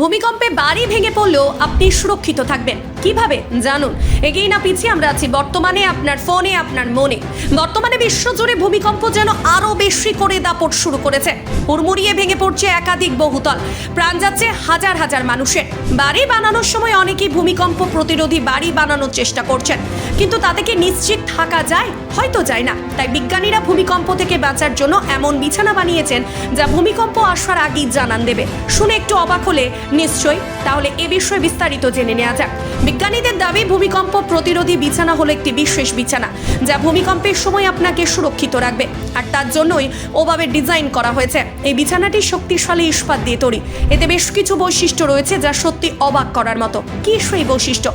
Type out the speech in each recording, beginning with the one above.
ভূমিকম্পে বাড়ি ভেঙে পড়লেও আপনি সুরক্ষিত থাকবেন। কীভাবে? জানুন। এগিয়ে না পিছিয়ে আমরা আছি। বর্তমানে আপনার ফোনে, আপনার মনে। বর্তমানে বিশ্বজুড়ে ভূমিকম্প যেন আরও বেশি করে দাপট শুরু করেছে। হুড়মুড়িয়ে ভেঙে পড়ছে একাধিক বহুতল। প্রাণ যাচ্ছে হাজার হাজার মানুষের। বাড়ি বানানোর সময় অনেকেই ভূমিকম্প প্রতিরোধী বাড়ি বানানোর চেষ্টা করছেন। কিন্তু তাতে কি নিশ্চিত থাকা যায়? হয়তো যায় না। তাই বিজ্ঞানীরা ভূমিকম্প থেকে বাঁচার জন্য এমন বিছানা বানিয়েছেন যা ভূমিকম্প আসার আগেই জানান দেবে। শুনে একটু অবাক হলে নিশ্চয়ই। তাহলে এ বিষয়ে বিস্তারিত জেনে নেওয়া যাক। বিজ্ঞানীদের দাবি, ভূমিকম্প প্রতিরোধী বিছানা হলো একটি বিশেষ বিছানা, যা ভূমিকম্পের সময় আপনাকে সুরক্ষিত রাখবে। আর তার জন্যই ওভাবে ডিজাইন করা হয়েছে। এই বিছানাটি শক্তিশালী ইস্পাত দিয়ে তৈরি। এতে বেশ কিছু বৈশিষ্ট্য রয়েছে যা সত্যি অবাক করার মতো। কি সেই বৈশিষ্ট্য?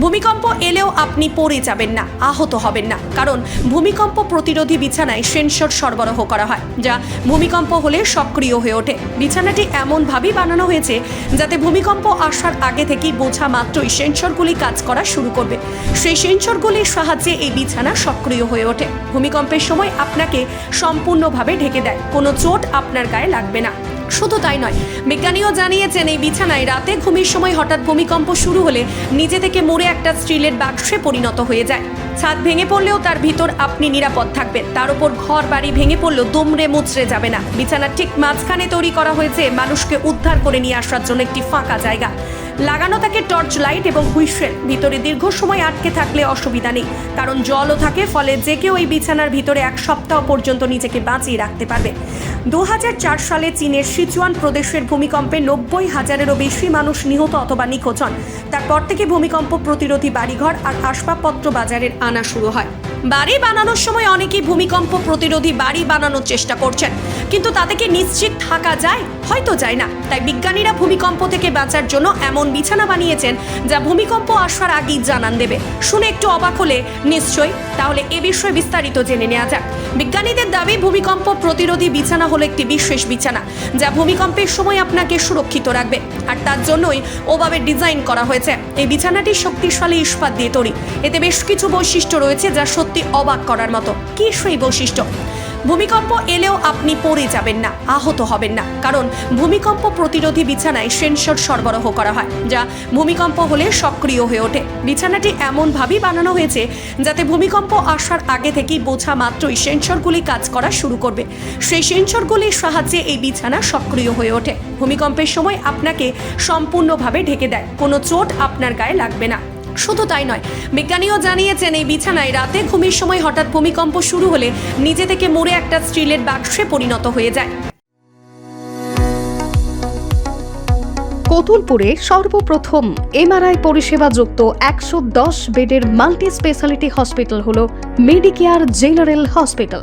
ভূমিকম্প এলেও আপনি পড়ে যাবেন না, আহত হবেন না। কারণ ভূমিকম্প প্রতিরোধী বিছানায় সেন্সর সরবরাহ করা হয়, যা ভূমিকম্প হলে সক্রিয় হয়ে ওঠে। বিছানাটি এমনভাবেই বানানো হয়েছে যাতে ভূমিকম্প আসার আগে থেকেই বোঝা মাত্রই সেন্সরগুলি কাজ করা শুরু করবে। সেই সেন্সরগুলির সাহায্যে এই বিছানা সক্রিয় হয়ে ওঠে। ভূমিকম্পের সময় আপনাকে সম্পূর্ণভাবে ঢেকে দেয়, কোনো চোট আপনার গায়ে লাগবে না। শুধু তাই নয়, বিজ্ঞানীও জানিয়েছেন এই বিছানায় রাতে ঘুমের সময় হঠাৎ ভূমিকম্প শুরু হলে নিজে থেকে মরে একটা স্টিলের বাক্সে পরিণত হয়ে যায়। ছাদ ভেঙে পড়লেও তার ভিতর আপনি নিরাপদ থাকবেন। তার উপর ঘর বাড়ি ভেঙে পড়লেও দুমড়ে মুচড়ে যাবে না। বিছানার ঠিক মাঝখানে তৈরি করা হয়েছে মানুষকে উদ্ধার করে নিয়ে আসার জন্য একটি ফাঁকা জায়গা। লাগানো থাকে টর্চ লাইট এবং হুইসেল। ভিতরে দীর্ঘ সময় আটকে থাকলে অসুবিধা নেই। কারণ জলও থাকে, ফলে যে কেউ এই বিছানার ভিতরে এক সপ্তাহ পর্যন্ত নিজেকে বাঁচিয়ে রাখতে পারবে। দু হাজার চার সালে চীনের সিচুয়ান প্রদেশের ভূমিকম্পে নব্বই হাজারেরও বেশি মানুষ নিহত অথবা নিখোঁজ হন। তারপর থেকে ভূমিকম্প প্রতিরোধী বাড়িঘর আর আসবাবপত্র বাজারের আনা শুরু হয়। বাড়ি বানানোর সময় অনেকেই ভূমিকম্প প্রতিরোধী বাড়ি বানানোর চেষ্টা করছেন। কিন্তু তাতে কি নিশ্চিত থাকা যায়? হয়তো যায় না। তাই বিজ্ঞানীরা ভূমিকম্প থেকে বাঁচার জন্য এমন বিছানা বানিয়েছেন যা ভূমিকম্প আসার আগেই জানান দেবে। শুনে একটু অবাক হলে নিশ্চয়ই। তাহলে এ বিষয়ে বিস্তারিত জেনে নেওয়া যাক। বিজ্ঞানীদের দাবি, ভূমিকম্প প্রতিরোধী বিছানা হলো একটি বিশেষ বিছানা, যা ভূমিকম্পের সময় আপনাকে সুরক্ষিত রাখবে। আর তার জন্যই ওভাবে ডিজাইন করা হয়েছে। এই বিছানাটি শক্তিশালী ইস্পাত দিয়ে তৈরি। এতে বেশ কিছু বৈশিষ্ট্য রয়েছে যা সত্যি অবাক করার মতো। কি সেই বৈশিষ্ট্য? ভূমিকম্প এলেও আপনি পড়ে যাবেন না, আহত হবেন না। কারণ ভূমিকম্প প্রতিরোধী বিছানায় সেন্সর সরবরাহ করা হয়, যা ভূমিকম্প হলে সক্রিয় হয়ে ওঠে। বিছানাটি এমনভাবেই বানানো হয়েছে যাতে ভূমিকম্প আসার আগে থেকেই বোঝা মাত্রই সেন্সরগুলি কাজ করা শুরু করবে। সেই সেন্সরগুলির সাহায্যে এই বিছানা সক্রিয় হয়ে ওঠে। ভূমিকম্পের সময় আপনাকে সম্পূর্ণভাবে ঢেকে দেয়। কোনো চোট আপনার গায়ে লাগবে না। শুধু তাই নয়, বিজ্ঞানীও জানিয়েছেন এই বিছানায় রাতে ঘুমের সময় হঠাৎ ভূমিকম্প শুরু হলে নিজে থেকে মরে একটা স্টিলের বাক্সে পরিণত হয়ে যায়। কতুলপুরে সর্বপ্রথম এমআরআই পরিষেবা যুক্ত একশো দশ বেডের মাল্টি স্পেশালিটি হসপিটাল হল মেডিকেয়ার জেনারেল হসপিটাল।